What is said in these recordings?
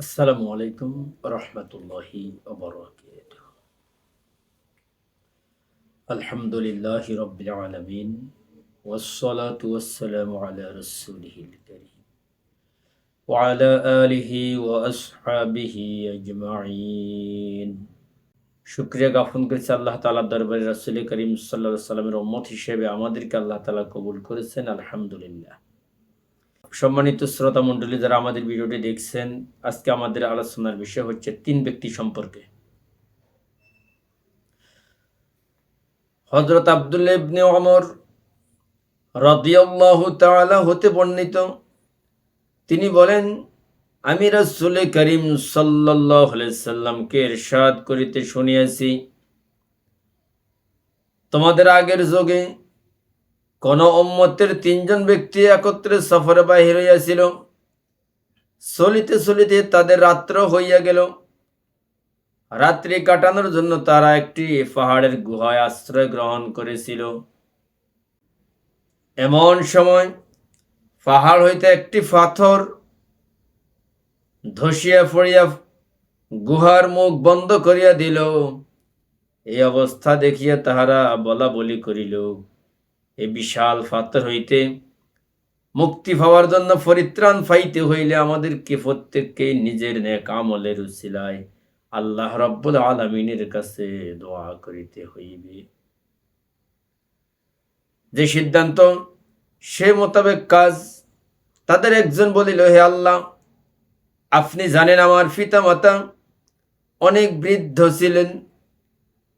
আসসালামু আলাইকুম রহমতুল্লাহি আলহামদুলিল্লাহ রবিল আলমিন والصلاة والسلام على رسوله الكريم وعلى آله وأصحابه أجمعين শুক্রিয়া জ্ঞাপন করেছে আল্লাহ তালার দরবারে রাসুল করিম সাল্লাহ সাল্লামের উম্মত হিসেবে আমাদেরকে আল্লাহ তালা কবুল করেছেন আলহামদুলিল্লাহ সম্মানিত শ্রোতা মণ্ডলী, যারা আমাদের ভিডিওটি দেখছেন, আজকে আমাদের আলোচনার বিষয় হচ্ছে তিন ব্যক্তি সম্পর্কে। হজরত আবদুল্লাহ ইবনে রাদিয়াল্লাহু তাআলা হতে বর্ণিত। তিনি বলেন, আমি রাসূল করিম আলাইহি সাল্লামকে ইরশাদ করিতে শুনিয়াছি। তোমাদের আগের যুগে কোন উম্মতের তিনজন ব্যক্তি একত্রে সফরে বাহির হইয়াছিল। চলিতে চলিতে তাদের রাত্র হইয়া গেল। রাত্রি কাটানোর জন্য তারা একটি পাহাড়ের গুহায় আশ্রয় গ্রহণ করেছিল। এমন সময় পাহাড় হইতে একটি পাথর ধসিয়া পড়িয়া গুহার মুখ বন্ধ করিয়া দিল। এই অবস্থা দেখিয়া তাহারা বলা বলি করিল। এই বিশাল পাথর হইতে মুক্তি পাওয়ার জন্য পরিত্রাণ পাইতে হইলে আমাদেরকে প্রত্যেককে নিজের নেক আমলের উসিলায় আল্লাহ রব্বুল আলমিনের কাছে দোয়া করিতে হইবে। যে সিদ্ধান্ত, সে মোতাবেক কাজ তাদের একজন বলিল, হে আল্লাহ, আপনি জানেন আমার পিতা মাতা অনেক বৃদ্ধ ছিলেন।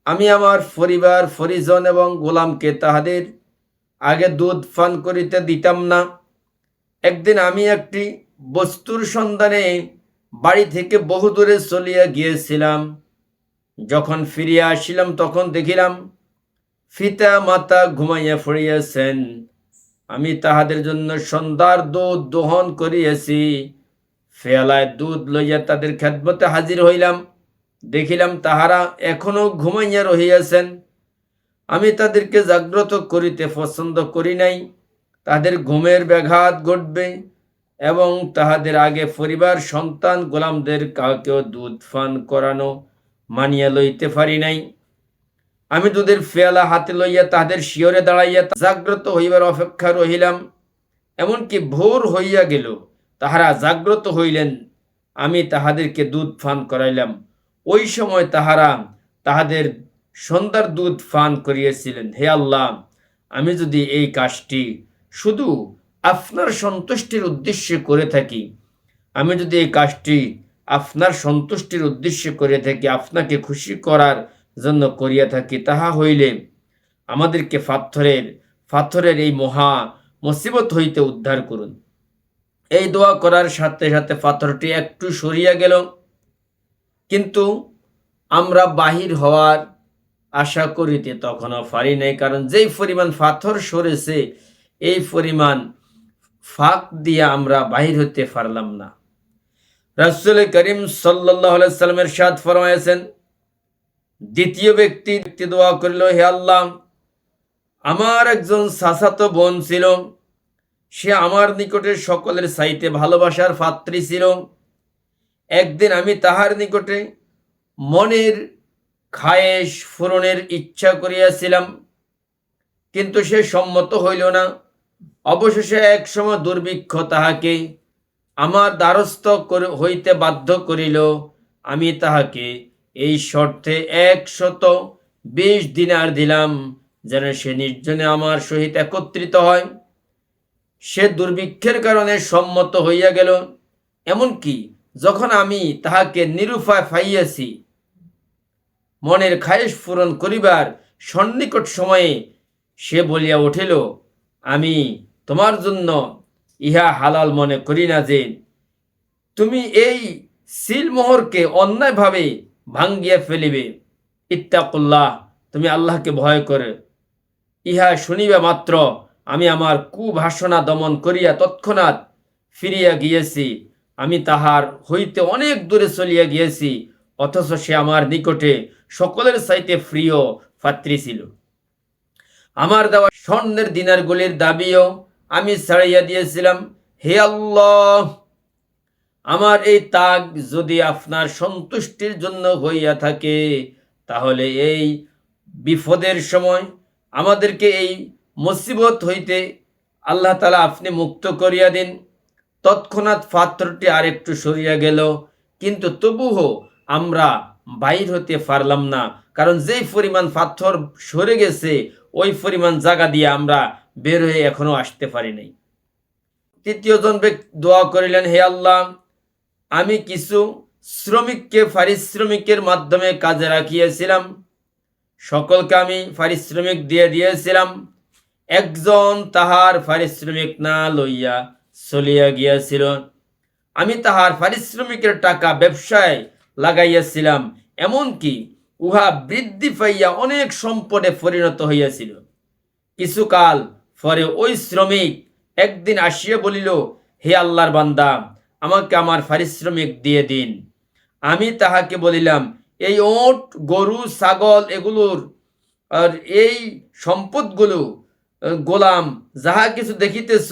আমি আমার পরিবার, পরিজন এবং গোলামকে তাহাদের আগে দুধ পান করিতে দিতাম না। একদিন আমি একটি বস্তুর সন্ধানে বাড়ি থেকে বহু দূরে চলিয়া গিয়েছিলাম। যখন ফিরিয়া আসিলাম, তখন দেখিলাম ফিতা মাতা ঘুমাইয়া পড়িয়াছেন। আমি তাহাদের জন্য সন্ধ্যার দুধ দোহন করিয়াছি। ফেয়ালায় দুধ লইয়া তাদের খেদমতে হাজির হইলাম। দেখিলাম তাহারা এখনও ঘুমাইয়া রহিয়াছেন। আমি তাদেরকে জাগ্রত করিতে পছন্দ করি নাই। তাদের ঘুমের ব্যাঘাত ঘটবে এবং তাহাদের আগে পরিবার, সন্তান, গোলামদের কাউকেও দুধ ফান করানো মানিয়া লইতে পারি নাই। আমি দুধের ফেয়ালা হাতে লইয়া তাহাদের শিয়রে দাঁড়াইয়া জাগ্রত হইবার অপেক্ষা রহিলাম। এমনকি ভোর হইয়া গেল, তাহারা জাগ্রত হইলেন, আমি তাহাদেরকে দুধ ফান করাইলাম। ওই সময় তাহারা তাহাদের সন্ধ্যার দুধ পান করিয়েছিলেন, হে আল্লাহ, আমি যদি এই কাজটি শুধু আপনার সন্তুষ্টির উদ্দেশ্যে করে থাকি, আমি যদি এই কাজটি আপনার সন্তুষ্টির উদ্দেশ্যে করে থাকি, আপনাকে খুশি করার জন্য করিয়া থাকি, তাহা হইলে আমাদেরকে পাথরের পাথরের এই মহা মুসিবত হইতে উদ্ধার করুন। এই দোয়া করার সাথে সাথে পাথরটি একটু সরিয়া গেল, কিন্তু আমরা বাহির হওয়ার আশা করিতে তখনও পারি নাই, কারণ যেই পরিমাণ পাথর সরেছে, এই পরিমাণ ফাঁক দিয়ে আমরা বাহির হতে পারলাম না। রাসুল করিম সাল্লামের সাদ ফরমাইছেন দ্বিতীয় ব্যক্তি ব্যক্তি দোয়া করিল, হে আল্লাহ, আমার একজন সাসাতো বোন ছিল, সে আমার নিকটে সকলের সাইতে ভালোবাসার পাত্রী ছিল। একদিন আমি তাহার নিকটে মনের খায়েশ ফুরনের ইচ্ছা করিয়াছিলাম, কিন্তু সে সম্মত হইল না। অবশেষে এক সময় দুর্ভিক্ষ তাহাকে আমার দ্বারস্থ হইতে বাধ্য করিল। আমি তাহাকে এই শর্তে একশত বিশ দিনার দিলাম, যেন সে নির্জনে আমার সহিত একত্রিত হয়। সে দুর্ভিক্ষের কারণে সম্মত হইয়া গেল। এমনকি যখন আমি তাহাকে নিরুপায় পাইয়াছি মনের খায়েশ পূরণ করিবার সন্নিকট সময়ে সে বলিয়া উঠিল, আমি তোমার জন্য ইহা হালাল মনে করি না যে তুমি এই সিলমোহরকে অন্যায়ভাবে ভাঙ্গিয়া ফেলিবে। ইত্তাকুল্লাহ, তুমি আল্লাহকে ভয় করে। ইহা শুনিবা মাত্র আমি আমার কুভাষণা দমন করিয়া তৎক্ষণাৎ ফিরিয়া গিয়েছি। আমি তাহার হইতে অনেক দূরে চলিয়া গিয়েছি। অথচ সে আমার নিকটে সকলের সাইতে প্রিয় পাত্রী ছিল। আমার দেওয়া স্বর্ণের দিনারগুলির দাবিও আমি ছাড়াইয়া দিয়েছিলাম। হে আল্লাহ, আমার এই তাগ যদি আপনার সন্তুষ্টির জন্য হইয়া থাকে, তাহলে এই বিপদের সময় আমাদেরকে এই মুসিবত হইতে আল্লাহ তালা আপনি মুক্ত করিয়া দিন। তৎক্ষণাৎ পাত্রটি আরেকটু সরিয়া গেল, কিন্তু তবুও আমরা বাইর হতে পারলাম না। কারণ যেই পরিমাণ পাথর সরে গেছে, ওই পরিমাণ জায়গা দিয়ে আমরা বের হয়ে এখনও আসতে পারি নাই। তৃতীয় জন ব্যক্তি দোয়া করিলেন, হে আল্লাহ, আমি কিছু শ্রমিককে পারিশ্রমিকের মাধ্যমে কাজে রাখিয়েছিলাম। সকলকে আমি পারিশ্রমিক দিয়ে দিয়েছিলাম। একজন তাহার পারিশ্রমিক না লইয়া চলিয়া গিয়াছিল। আমি তাহার পারিশ্রমিকের টাকা ব্যবসায় লাগাইয়াছিলাম এমনকি উহা বৃদ্ধি পাইয়া অনেক সম্পদে পরিণত হইয়াছিল। কিছুকাল পরে ওই শ্রমিক একদিন আসিয়া বলিল, হে আল্লাহর বান্দা, আমাকে আমার পারিশ্রমিক দিয়ে দিন। আমি তাহাকে বলিলাম, এই ওট, গরু, ছাগল এগুলোর আর এই সম্পদগুলো গোলাম, যাহা কিছু দেখিতেছ,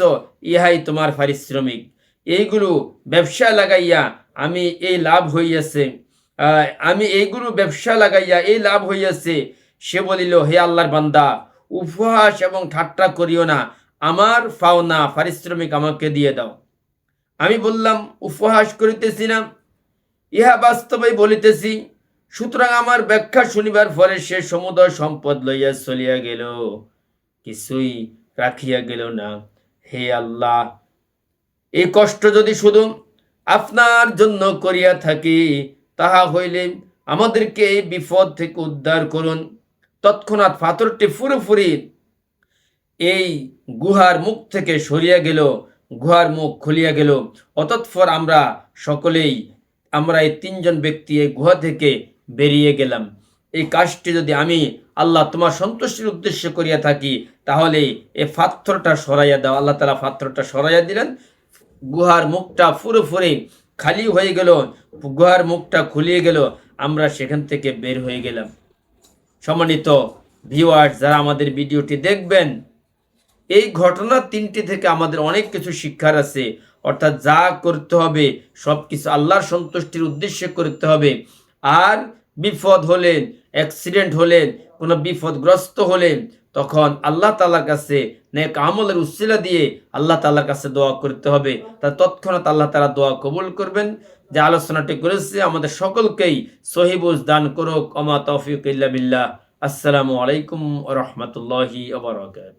ইহাই তোমার পারিশ্রমিক। এইগুলো ব্যবসা লাগাইয়া আমি এই লাভ হইয়াছে। আমি এইগুলো ব্যবসা লাগাইয়া এই লাভ হইয়াছে। সে বলিল, হে আল্লাহর বান্দা, উপহাস এবং ঠাট্টা করিও না। আমার পাওনা পারিশ্রমিক আমাকে দিয়ে দাও। আমি বললাম, উপহাস করিতেছি না। ইহা বাস্তবে বলিতেছি, সুতরাং আমার ব্যাখ্যা শুনিবার পরে সে সমুদয় সম্পদ লইয়া চলিয়া গেল। কিছুই রাখিয়া গেল না। হে আল্লাহ এই কষ্ট যদি শুধু আপনার জন্য করিয়া থাকি, তাহা হইলে আমাদেরকে এই বিপদ থেকে উদ্ধার করুন। তৎক্ষণাৎ পাথরটি পুরোপুরি এই গুহার মুখ থেকে সরিয়া গেল, গুহার মুখ খুলিয়া গেল। অতৎপর আমরা সকলেই, আমরা এই তিনজন ব্যক্তি এই গুহা থেকে বেরিয়ে গেলাম। এই কাজটি যদি আমি আল্লাহ তোমার সন্তুষ্টির উদ্দেশ্যে করিয়া থাকি, তাহলে এ পাথরটা সরাইয়া দাও। আল্লাহ তালা পাথরটা সরাইয়া দিলেন গুহার মুখটা ফুরোফুরে খালি হয়ে গেল, গুহার মুখটা খুলিয়ে গেল, আমরা সেখান থেকে বের হয়ে গেলাম। সম্মানিত ভিউয়ার্স যারা আমাদের ভিডিওটি দেখবেন, এই ঘটনা তিনটি থেকে আমাদের অনেক কিছু শিক্ষার আছে। অর্থাৎ যা করতে হবে সব কিছু আল্লাহর সন্তুষ্টির উদ্দেশ্যে করতে হবে। আর বিপদ হলেন অ্যাক্সিডেন্ট হলেন কোনো বিপদগ্রস্ত হলেন তখন আল্লাহ তালার কাছে নেক আমলের উচ্ছিলা দিয়ে আল্লাহ তালার কাছে দোয়া করতে হবে। তা তৎক্ষণাৎ আল্লাহ তালা দোয়া কবুল করবেন। যে আলোচনাটি করেছে, আমাদের সকলকেই সহিবুজ দান করুক। অমা তৌফিক ইল্লা বিল্লাহ। আসসালামু আলাইকুম রহমতুল্লাহি আবরকাত